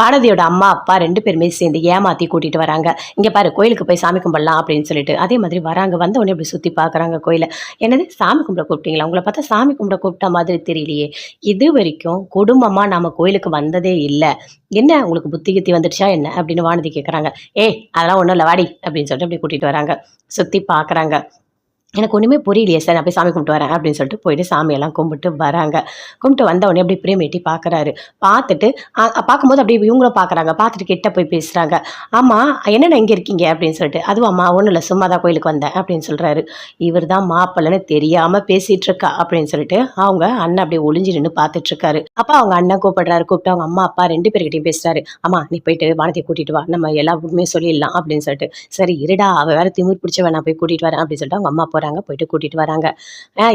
வானதியோட அம்மா அப்பா ரெண்டு பேருமே சேர்ந்து ஏமாத்தி கூட்டிட்டு வராங்க. இங்க பாரு கோயிலுக்கு போய் சாமி கும்பிடலாம் அப்படின்னு சொல்லிட்டு. அதே மாதிரி வராங்க. வந்த உடனே இப்படி சுத்தி பார்க்குறாங்க கோயிலை. என்னது? சாமி கும்பிட கூப்பிட்டீங்களா? உங்களை பார்த்தா சாமி கும்பிட கூப்பிட்ட மாதிரி தெரியலையே. இது வரைக்கும் குடும்பமா நாம கோயிலுக்கு வந்ததே இல்லை. என்ன உங்களுக்கு புத்தி கித்தி வந்துடுச்சா என்ன? அப்படின்னு வானதி கேட்குறாங்க ஏய் அதெல்லாம் ஒன்றும் இல்லை வாடி அப்படின்னு சொல்லிட்டு அப்படி கூட்டிட்டு வராங்க. சுத்தி பார்க்குறாங்க எனக்கு ஒன்றுமே புரியலையே சார் நான் போய் சாமி கும்பிட்டு வரேன் அப்படின்னு சொல்லிட்டு போயிட்டு சாமியெல்லாம் கும்பிட்டு வராங்க. கும்பிட்டு வந்த உடனே அப்படியே பிரேமேட்டி பார்க்குறாரு பார்த்துட்டு பார்க்கும்போது அப்படியே இவங்களும் பார்க்குறாங்க பார்த்துட்டு கிட்ட போய் பேசுகிறாங்க ஆமாம் என்னென்ன இங்கே இருக்கீங்க? அப்படின்னு சொல்லிட்டு அதுவும் அம்மா ஒன்றும் இல்லை சும்மா தான் கோயிலுக்கு வந்தேன் அப்படின்னு சொல்கிறாரு இவர் தான் மாப்பிள்ளன்னு தெரியாமல் பேசிகிட்டு இருக்கா அப்படின்னு சொல்லிட்டு அவங்க அண்ணன் அப்படியே ஒளிஞ்சு நின்று பார்த்துட்டு இருக்காரு. அப்போ அவங்க அண்ணன் கூப்பிடுறாரு கூப்பிட்டு அவங்க அம்மா அப்பா ரெண்டு பேர்கிட்டையும் பேசுகிறாரு அம்மா நீ போயிட்டு வானத்தை கூட்டிகிட்டு வா நம்ம எல்லாருக்குமே சொல்லிடலாம் அப்படின்னு சொல்லிட்டு. சரி இருடா அவள் வேறு திமிர் பிடிச்சவ நான் போய் கூட்டிகிட்டு வரேன் அப்படின்னு சொல்லிட்டு அவங்க அம்மா போகிறாங்க போயிட்டு கூட்டிட்டு வராங்க.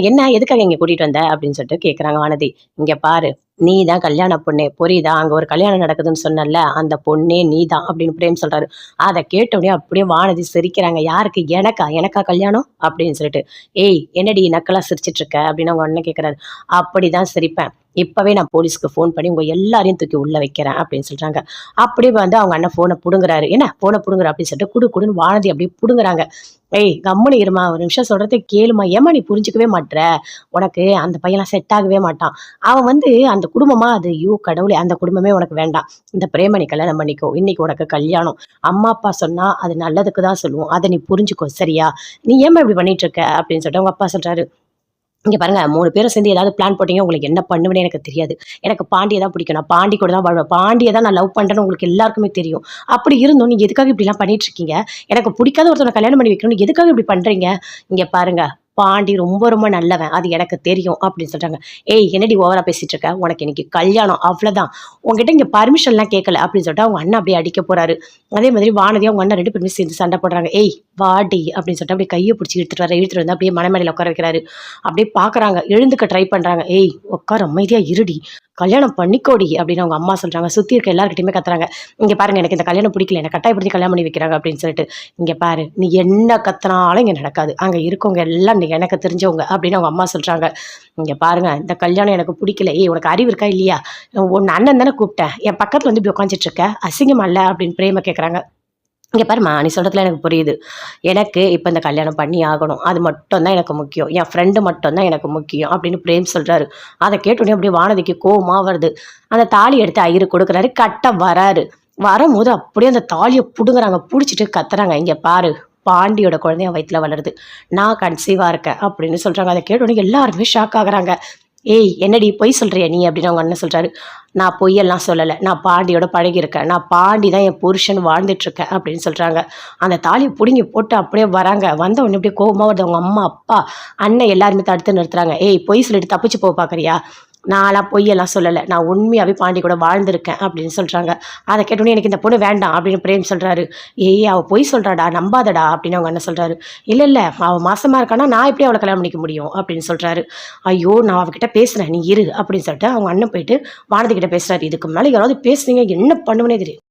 என்ன எதுக்காக இங்க கூட்டிட்டு வந்த? அப்படின்னு சொல்லிட்டு கேட்குறாங்க வானதி. இங்க பாரு நீ தான் கல்யாண பொண்ணே புரியுதா? அங்க ஒரு கல்யாணம் நடக்குதுன்னு சொன்னல அந்த பொண்ணே நீ தான் அப்படின்னு பிரேம் சொல்றாரு. அதை கேட்ட உடனே அப்படியே வானதி சிரிக்கிறாங்க. யாருக்கு? எனக்கா? எனக்கா கல்யாணம்? அப்படின்னு சொல்லிட்டு. ஏய் என்னடி நக்கலா சிரிச்சிட்டு இருக்க அப்படின்னு அவங்க அண்ணன் அப்படி அப்படிதான் சிரிப்பேன். இப்பவே நான் போலீஸ்க்கு ஃபோன் பண்ணி உங்க எல்லாரையும் தூக்கி உள்ள வைக்கிறேன் அப்படின்னு சொல்றாங்க. அப்படியே வந்து அவங்க அண்ணன் ஃபோனை புடுங்குறாரு. என்ன? ஃபோனை புடுங்குற அப்படின்னு சொல்லிட்டு குடு குடுன்னு வானதி அப்படியே புடுங்குறாங்க. ஏய் கம்முனு இருமா ஒரு நிமிஷம் சொல்றதை கேளுமா. ஏமா நீ புரிஞ்சுக்கவே மாட்ற? உனக்கு அந்த பையன்லாம் செட் ஆகவே மாட்டான். அவன் வந்து அந்த குடும்பமா அது ஐயோ கடவுளே அந்த குடும்பமே உனக்கு வேண்டாம். இந்த பிரேமணி கல்யாணம் பண்ணிக்கோ. இன்னைக்கு உனக்கு கல்யாணம். அம்மா அப்பா சொன்னா அது நல்லதுக்கு தான் சொல்லுவோம். அதை நீ புரிஞ்சுக்கோ சரியா? நீ ஏமா இப்படி பண்ணிட்டு இருக்க அப்படின்னு சொல்லிட்டு அவங்க அப்பா சொல்றாரு. இங்க பாருங்க மூணு பேரும் சேர்ந்து ஏதாவது பிளான் போட்டீங்க உங்களுக்கு என்ன பண்ணுவேன்னு எனக்கு தெரியாது. எனக்கு பாண்டியை தான் பிடிக்கும். நான் பாண்டி கூட தான் வாழ்வேன். பாண்டியை தான் நான் லவ் பண்ணுறேன்னு உங்களுக்கு எல்லாருக்குமே தெரியும். அப்படி இருந்தும் நீங்க எதுக்காக இப்படிலாம் பண்ணிட்டு இருக்கீங்க எனக்கு பிடிக்காத ஒருத்தனை கல்யாணம் பண்ணி வைக்கணும் எதுக்காக இப்படி பண்றீங்க? இங்க பாருங்க பாண்டி ரொம்ப ரொம்ப நல்லவன். அது எனக்கு தெரியும் அப்படின்னு சொல்கிறாங்க ஏய் என்னடி ஓவரா பேசிட்டு இருக்க? உனக்கு இன்னைக்கு கல்யாணம். அவ்வளோதான் உங்ககிட்ட இங்கே பர்மிஷன்லாம் கேட்கல அப்படின்னு சொல்லிட்டு அவங்க அண்ணன் அப்படியே அடிக்க போகிறாரு அதே மாதிரி வானதி அவங்க அண்ணன் ரெண்டு பேருமே சேர்ந்து சண்டை போடுறாங்க. ஏய் வாடி அப்படின்னு சொல்லிட்டு அப்படியே கையை பிடிச்சி இழுத்துட்டு வர இழுத்துட்டு வந்து அப்படியே மனமேடையில் உட்கார வைக்கிறாரு. அப்படியே பார்க்குறாங்க எழுந்துக்க ட்ரை பண்ணுறாங்க ஏய் உட்கார அமைதியாக இருடி. கல்யாணம் பண்ணிக்கோடி அப்படின்னு அவங்க அம்மா சொல்கிறாங்க சுற்றி இருக்க எல்லாருக்கிட்டையுமே கத்துறாங்க. இங்கே பாருங்க எனக்கு இந்த கல்யாணம் பிடிக்கல. எனக்கு கட்டாயப்படுத்தி கல்யாணம் பண்ணி வைக்கிறாங்க அப்படின்னு சொல்லிட்டு இங்கே பாரு நீ என்ன கத்துனாலும் இங்கே நடக்காது. அங்கே இருக்கவங்க எல்லாம் நீ எனக்கு தெரிஞ்சவங்க அப்படின்னு அவங்க அம்மா சொல்கிறாங்க இங்கே பாருங்க இந்த கல்யாணம் எனக்கு பிடிக்கல. ஏய் உனக்கு அறிவு இருக்கா இல்லையா? உன் அண்ணன் தானே கூப்பிட்டேன் என் பக்கத்தில் வந்து இப்படி உட்காந்துட்டு இருக்க. அசிங்கமா இல்லை அப்படின்னு பிரேம கேட்குறாங்க இங்கே பாருமா நீ சொல்கிறதுல எனக்கு புரியுது. எனக்கு இப்போ இந்த கல்யாணம் பண்ணி ஆகணும். அது மட்டும் தான் எனக்கு முக்கியம். என் ஃப்ரெண்டு மட்டும்தான் எனக்கு முக்கியம் அப்படின்னு பிரேம் சொல்கிறாரு அதை கேட்டோடனே அப்படியே வானதிக்கு கோவமா வருது. அந்த தாலி எடுத்து ஐயரு கொடுக்குறாரு கட்ட வராரு. வரும்போது அப்படியே அந்த தாலியை பிடுங்குறாங்க பிடிச்சிட்டு கத்துறாங்க. இங்கே பாரு பாண்டியோட குழந்தைய வயிற்றில் வளருது. நான் கன்சீவாக இருக்கேன் அப்படின்னு சொல்கிறாங்க அதை கேட்டோடனே எல்லாருமே ஷாக் ஆகுறாங்க. ஏய் என்னடி பொய் சொல்கிறியா நீ? அப்படின்னு அவங்க அண்ணன் சொல்கிறாரு நான் பொய்யெல்லாம் சொல்லலை. நான் பாண்டியோட பழகியிருக்கேன். நான் பாண்டி தான் என் புருஷன் வாழ்ந்துட்டு இருக்கேன் அப்படின்னு சொல்கிறாங்க அந்த தாலியை பிடுங்கி போட்டு அப்படியே வராங்க. வந்த உடனே அப்படியே கோபமாக வருது. அவங்க அம்மா அப்பா அண்ணன் எல்லாருமே தடுத்து நிறுத்துறாங்க. ஏய் பொய் சொல்லிட்டு தப்பிச்சு போக பார்க்குறியா நான்லாம் பொய்யெல்லாம் சொல்லலை. நான் உண்மையாகவே பாண்டி கூட வாழ்ந்திருக்கேன் அப்படின்னு சொல்கிறாங்க அதை கேட்டோன்னே எனக்கு இந்த பொண்ணு வேண்டாம் அப்படின்னு பிரேம் சொல்கிறாரு ஏய் அவள் பொய் சொல்கிறாடா நம்பாதடா அப்படின்னு அவங்க அண்ணன் சொல்கிறாரு இல்லை இல்லை அவள் மாசமாக இருக்கானா நான் எப்படி அவளை கல்யாணம் பண்ணிக்க முடியும் அப்படின்னு சொல்கிறாரு ஐயோ நான் அவகிட்ட பேசுகிறேன் நீ இரு அப்படின்னு சொல்லிட்டு அவங்க அண்ணன் போயிட்டு வானதி பேசுகிறாரு இதுக்கு மேலே யாராவது பேசுனீங்க என்ன பண்ணுவனே தெரியும்.